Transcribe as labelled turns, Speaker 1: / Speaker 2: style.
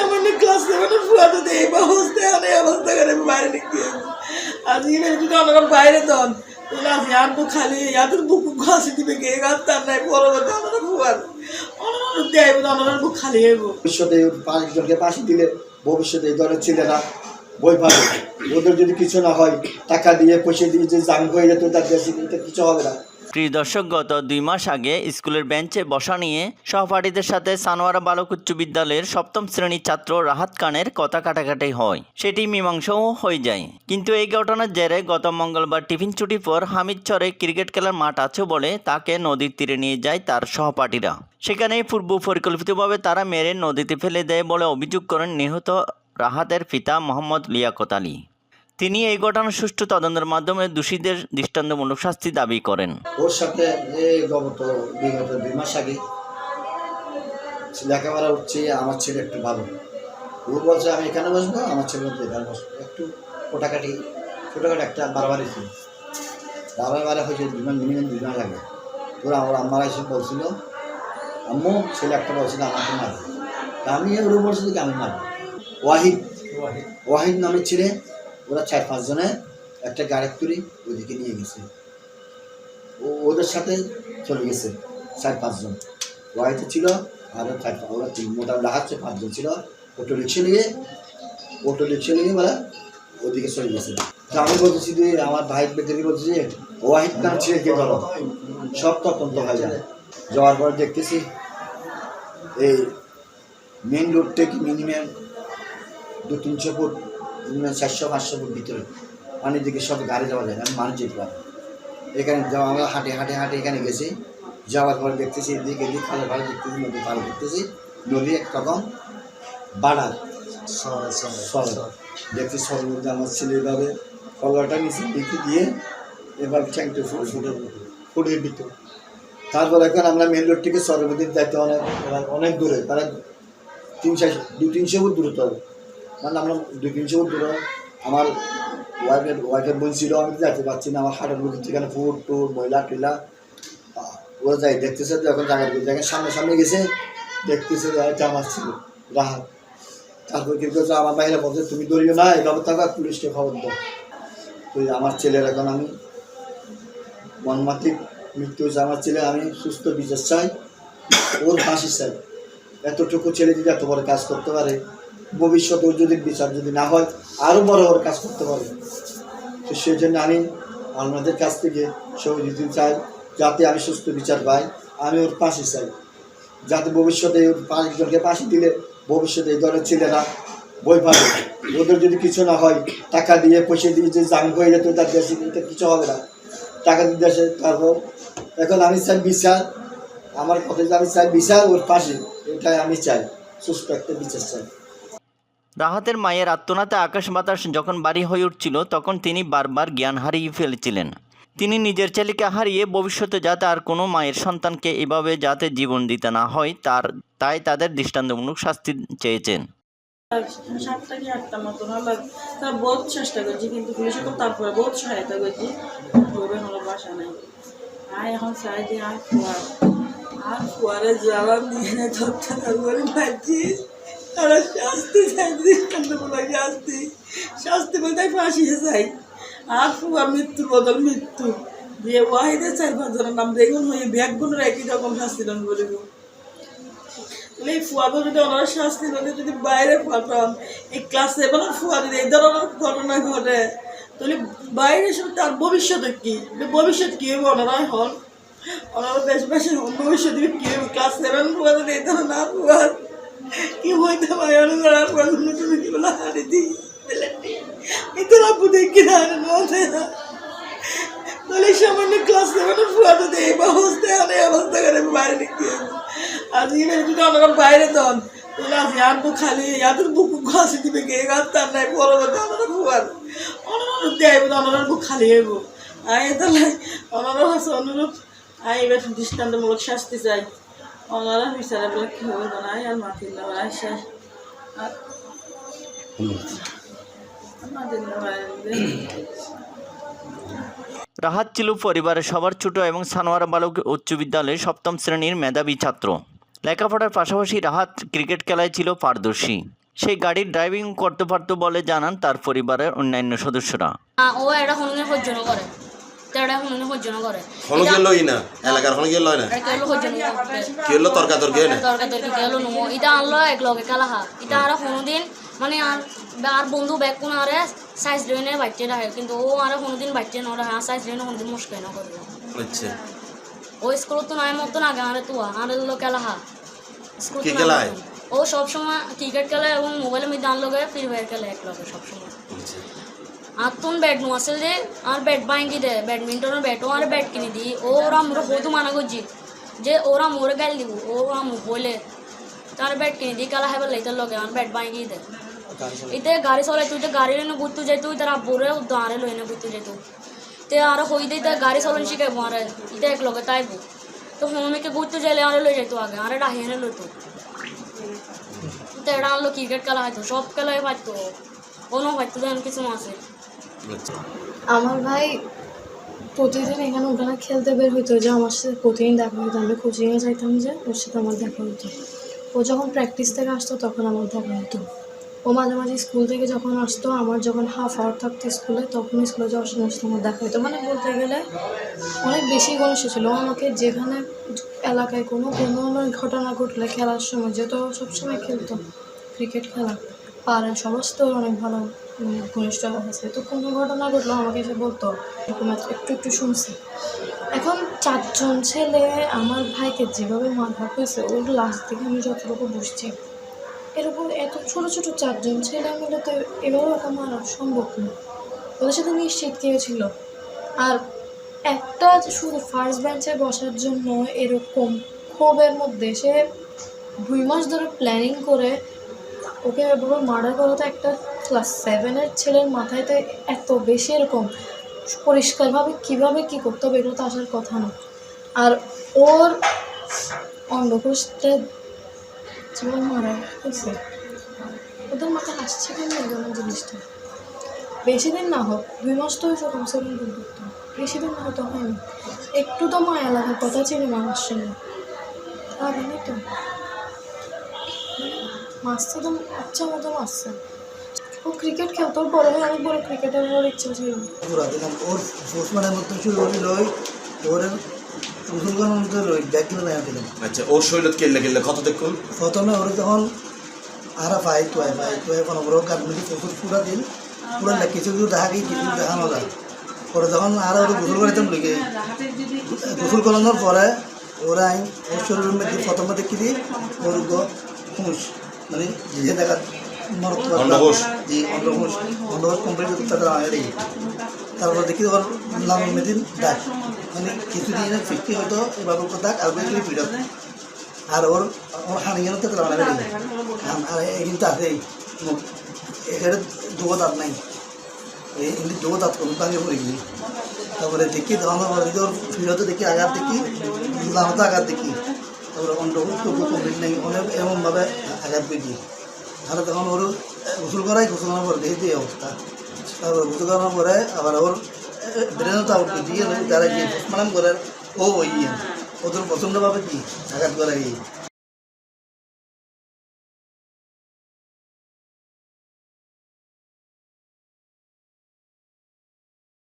Speaker 1: সামান্য ক্লাস সেভেনের ফুয়াতে দেয় এই অবস্থা অনেক অবস্থা করে বাইরে নিয়ে আজ ইনে যদি অনেক বাইরে তখন আর তো খালি বুক ঘাসি দিবে গাছ তার নাই, পরবর্তী
Speaker 2: ভবিষ্যতে দিলে ভবিষ্যতে বই ওদের যদি কিছু না হয়, টাকা দিয়ে পয়সা দিয়ে যে জামিন হয়ে যেত, তার দেশে কিছু হবে না।
Speaker 3: প্রিয় দর্শক গত দুই মাস আগে স্কুলের বেঞ্চে বসা নিয়ে সহপাঠীদের সাথে সানোয়ারা বালক উচ্চ বিদ্যালয়ের সপ্তম শ্রেণির ছাত্র রাহাত খানের কথা কাটাকাটি হয়। সেটি মীমাংসাও হয়ে যায়। কিন্তু এই ঘটনার জেরে গত মঙ্গলবার টিফিন ছুটির পর হামিদচরে ক্রিকেট খেলার মাঠ আছে বলে তাকে নদীর তীরে নিয়ে যায় তার সহপাঠীরা। সেখানে পূর্ব পরিকল্পিতভাবে তারা মেরে নদীতে ফেলে দেয় বলে অভিযোগ করেন নিহত রাহাতের পিতা মোহাম্মদ লিয়াকত আলী। তিনি এই ঘটনার সুষ্ঠু তদন্তের মাধ্যমে দোষীদের দৃষ্টান্তমূলক শাস্তি দাবি করেন।
Speaker 2: ওর সাথে এই গত বিগত দুই মাস আগে লেখাপড়া উঠছে আমার ছেলে একটু ভালো। ও বলছে আমি এখানে বসবো আমার ছেলে বলছে এখানে বসবো একটু কোটাকাটি ছোটোখাটো একটা বারবারই ছিল। বারবার বারে হয়েছে দুজন মিনিমাম দুজন লাগে তোরা আমার আম্মারা এসে বলছিল আম্মু ছেলে একটা বলছিল আমাকে মারবে। তা আমি ওর বলছিল আমি মারবো? ওয়াহিদ। ওয়াহিদ নামের ছেলে ওরা চার পাঁচজনে একটা গাড়ি তুলি ওদিকে নিয়ে গেছে। ও ওদের সাথে চলে গেছে চার পাঁচজন ওয়াইতে ছিল আর চার ওরা মোটামুটি হাতে পাঁচজন ছিল। অটো রিক্সা নিয়ে, অটো রিক্সা নিয়ে ওরা ওদিকে চলে গেছে। আমি বলতেছি যে, আমার ভাই বেতরি বলছি যে, ওয়াহিদ নাম ছিল কে ধরো? সব তদন্ত হয়ে যাওয়ার পর দেখতেছি, এই মেন রোড থেকে মিনিমাম দু তিনশো ফুট মিনিমাম চারশো পাঁচশো ফুট ভিতরে। পানির দিকে সব গাড়ি যাওয়া যায় না মানুষ যেতে পারে। এখানে যাওয়া আমরা হাঁটে হাঁটে হাঁটে এখানে গেছি। যাওয়ার পর দেখতেছি এদিকে এদিক খালে ভালো দেখতেছি নদী পার দেখতেছি। নদী একরকম বাড়ার সর দেখছি সর মধ্যে আমার ছেলে এভাবে কলাটা নিচে দিকে দিয়ে এবার চ্যাংটে ফুটে ফুটে ফুটে দিত। তারপর এখন আমরা মেন রোড থেকে সরবদির যাইতে অনেক অনেক দূরে তারা তিনশো দু তিনশো ফুট দূরত্ব হবে। মানে আমরা দু তিনশো ফুট দূরে আমার ওয়াইফের ওয়াইফের বলছিল আমি তো যেতে পারছি না আমার হাটের মধ্যে সেখানে ফুট টুট ময়লা আহ, ওরা যাই দেখতেছে যখন জায়গায় দেখেন সামনে সামনে গেছে দেখতেছে আমার ছিল রাহাত। তারপর কি করছে আমার বাইরে বলছে তুমি দৌড়িও না এইভাবে থাকো পুলিশকে খবর দাও। তো আমার ছেলের এখন আমি মনমাতিক মৃত্যু হয়েছে। আমার ছেলে আমি সুস্থ বিচার চাই ওর ফাঁসি চাই। এতটুকু ছেলে যদি এত বড় কাজ করতে পারে ভবিষ্যতে যদি বিচার যদি না হয় আরও বড় বড় কাজ করতে পারে তো সেই জন্য আমি আপনাদের কাছ থেকে সহযোগিতা চাই, যাতে আমি সুস্থ বিচার পাই, আমি ওর পাশে চাই। যাতে ভবিষ্যতে ওর পাঁচজনকে পাশে দিলে ভবিষ্যতে এই ধরনের ছেলেরা বই পাবে। ওদের যদি কিছু না হয়, টাকা দিয়ে, পয়সা দিয়ে যে জামিন হয়ে যেত তার দেশে কিন্তু কিছু হবে না। টাকা দিয়ে দেশে তারপর এখন আমি চাই বিচার, আমার কথা আমি চাই বিচার, ওর পাশে, এটাই আমি চাই। সুস্থ একটা বিচার চাই।
Speaker 3: রাহাতের মায়ের আত্মনাতে আকাশ বাতাস যখন বাড়ি হয়ে উঠছিল, তখন তিনি বারবার জ্ঞান হারিয়ে ফেলেছিলেন। তিনি নিজের ছেলেকে হারিয়ে ভবিষ্যতে যাতে আর কোনো মায়ের সন্তানকে এভাবে যাতে জীবন দিতে না হয়, তার, তাই তাদের দৃষ্টান্তমূলক শাস্তি চেয়েছেন।
Speaker 1: সাতটা কি আটটা চেষ্টা করছি, কিন্তু পুলিশে তো তারপরে সহায়তা করছি। আর এখন আর আর ফুয়ারে ধরতে তারা শাস্তি চাই দৃষ্টান্তমূলক শাস্তি। শাস্তি বলতে ফাঁসিয়ে চাই আর ফুয়ার মৃত্যুর বদল মৃত্যু। যে ওয়াহিদের চার পাঁচজনের নাম দেখুন ওই ব্যাগগুলোর একই রকম শাস্তি দান করিব তাহলে এই ফুয়াদো যদি ওনারা শাস্তি যদি যদি বাইরে পাঠান, এই ক্লাস সেভেনের ফুয়াদের এই ধরনের ঘটনা ঘটে। তাহলে বাইরে সব তার ভবিষ্যৎ কি? ভবিষ্যৎ কী হবে ওনারাই হন ওনারা বেশ বেশ ভবিষ্যৎ কী হবে? ক্লাস সেভেন ফুয়াদের এই ধরনের না ফুয়ার কি হইতে পারে? ওনারা পড়াশোনা তুমি কি বলে হারিয়ে দিই এতে আপু দেখি না তাহলে সামান্য ক্লাস সেভেনের ফুয়াদো দেয় অবস্থা অনেক অবস্থা করে বাইরে নিয়ে আজ ইনে যদি বাইরে তখন তাহলে আজ আর তো খালি বুক ঘাসি দিবে কে? গাছ নাই পরবর্তী অনারা ফুয়ার অনারা দেয় অনারার বুক খালি হইব। আই তাহলে, অনারা আছে অনুরোধ আই এবার দৃষ্টান্তমূলক শাস্তি চাই। বিচারে বলে কি হবে আর আর
Speaker 3: রাহাত ছিল পরিবারের সবার ছোট এবং সানোয়ার বালক উচ্চ বিদ্যালয়ের সপ্তম শ্রেণির মেধাবী ছাত্র। লেখাপড়ার পাশাপাশি রাহাত ক্রিকেট খেলায় ছিল পারদর্শী। সেই গাড়ির ড্রাইভিং করতে পারতো বলে জানান তার পরিবারের অন্যান্য সদস্যরা।
Speaker 4: ও সহ্য করে। করে
Speaker 5: হনো লই না এলাকার হনো না। কি তর্কা তর্কি
Speaker 4: নমো আনলো এক লগে কালাহা এটা আর কোনোদিন মানে আর আর বন্ধু ব্যাগ কোন আরে সাইজ ড্রেনে বাইতে রাখে কিন্তু ও আর কোনোদিন বাইতে ন রাখে সাইজ ড্রেনে কোনোদিন মুশকিল না করবে
Speaker 5: আচ্ছা।
Speaker 4: ও স্কুলত তো নাই মতো না গাঁরে তো আরে লো খেলাহা স্কুল
Speaker 5: কি খেলায়?
Speaker 4: ও সব সময় ক্রিকেট খেলে এবং মোবাইলে মধ্যে আনলগে ফ্রি ফায়ার খেলে এক লগে সব সময়।
Speaker 5: আচ্ছা
Speaker 4: আর তোন ব্যাট নো আসল যে আর ব্যাট ভাঙ্গি দে ব্যাডমিন্টনের ব্যাটও আর ব্যাট কিনে দি ওরা মোর হয়তো মানা করছি যে ওরা মোরে গাল দিব ওরা মু বলে তার ব্যাট কিনে দি কালা হেবার লাইতে লগে আর ব্যাট ভাঙ্গি দে ইতে গাড়ি চলাই তুই তো গাড়ি লইনে ঘুরতে যাইতো তার আব্বুরে দাঁড়ে লইনে ঘুরতে যাইতো তে আর হই দে তা গাড়ি চলান শিখাইবো আর ইতে এক লগে তাইবো তো হোমিকে ঘুরতে যাইলে আরে লই যাইতো আগে আরে ডাহিয়ে লইতো তো এটা আনলো ক্রিকেট খেলা হয়তো সব খেলাই পাইতো কোনো পাইতো যেন কিছু আছে
Speaker 6: আমার ভাই প্রতিদিন এখানে ওখানে খেলতে বের হইতো যে আমার সাথে প্রতিদিন দেখা হতো আমি কোচিংয়ে যাইতাম যে ওর সাথে আমার দেখা হতো ও যখন প্র্যাকটিস থেকে আসতো তখন আমার দেখা হতো ও মাঝে মাঝে স্কুল থেকে যখন আসতো, আমার যখন হাফ আওয়ার থাকতো স্কুলে তখন স্কুলে যাওয়ার সময় আমার দেখা হতো মানে বলতে গেলে অনেক বেশি ঘনিষ্ঠ ছিল। আমাকে যেখানে এলাকায় কোনো কোনো ঘটনা ঘটলে খেলার সময়, যেহেতু সবসময় খেলতো ক্রিকেট খেলা পাড়ার সমস্ত অনেক ভালো ঘনিষ্ঠ আছে তো কোনো ঘটনা ঘটলো, আমাকে এসে বলতো, এরকম একটু একটু শুনছি। এখন চারজন ছেলে আমার ভাইকে যেভাবে মারধর হয়েছে ওর লাস্ট থেকে আমি যতটুকু বুঝছি, এরকম এত ছোট ছোট চারজন ছেলে মিলে তো এভাবে ওটা মারা সম্ভব না। ওদের সাথে নিশ্চিত কেউ ছিল। আর একটা শুধু ফার্স্ট বেঞ্চে বসার জন্য এরকম ক্ষোভের মধ্যে সে দুই মাস ধরে প্ল্যানিং করে ওকে এভাবে মার্ডার করা তো একটা ক্লাস সেভেনের ছেলের মাথায় তো এত বেশি এরকম পরিষ্কারভাবে কীভাবে কি করতে হবে এগুলো তো আসার কথা না। আর ওর অন্ডকোষটা জীবন মারা গেছে। ওদের মাথায় আসছে কেন এগুলো জিনিসটা? বেশি দিন না হোক, দুই মাস তো হয়েছে কমসে কম বেশি দিন না হতো হয়নি একটু তো মায়া লাগার কথা ছিল মানুষ সঙ্গে। ভাবিনি তো মাছটা তো আচ্ছা মতো মারছে ও ক্রিকেট খেলতো ওর বড় হয়ে অনেক বড় ক্রিকেটার হওয়ার ইচ্ছা ছিল
Speaker 7: পুরা দিলাম ওর ওসমানের মধ্যে শুরু করি লই ওর মুসলমানের মধ্যে লই ব্যাগগুলো না দিলাম
Speaker 5: আচ্ছা ও শৈলত কেলে কেলে কত দেখুন?
Speaker 7: প্রথমে ওরা যখন আরা পাই তোয়াই পাই তোয়াই কোনো বড় কাঠ মিলি প্রচুর পুরা দিন পুরা না কিছু কিছু দেখা গিয়ে কিছু দেখানো যায়। পরে যখন আর ওরা গোসল করিতাম লিখে গোসল করানোর পরে ওরা ওর শরীরের মধ্যে প্রথমে দেখি দিই ওর হুঁশ মানে যে দেখা
Speaker 5: অন্ডকোষ।
Speaker 7: জি দেখি তারপর দেখি ওর নাম মেদিন ডাক মানে কিছুদিন ফিফটি হয়তো উপর ডাক আর বেশি পিড়। আর ওর ওর হানিয়ে তো দেখি আর এই কিন্তু আছে এই। এখানে দুগো দাঁত নাই। কিন্তু দুগো দাঁত কোনো ভাঙে পড়ে গেলি। তারপরে দেখি আবার যদি ওর ফিরতে দেখি আঘাত দেখি লামাতে আঘাত দেখি। তারপরে অন্ডকোষ তবু কমপ্লিট নেই। অনেক এমনভাবে আঘাত পেয়েছি তাহলে তখন ওর গোসল করাই গোসল করার পর দেখি দিয়ে অবস্থা। তারপর গোসল করার পরে আবার ওর ব্রেনও তো আউট দিয়ে তারা যে পোস্টমার্টম করে ও ওই ওদের পছন্দভাবে কি আঘাত করা এই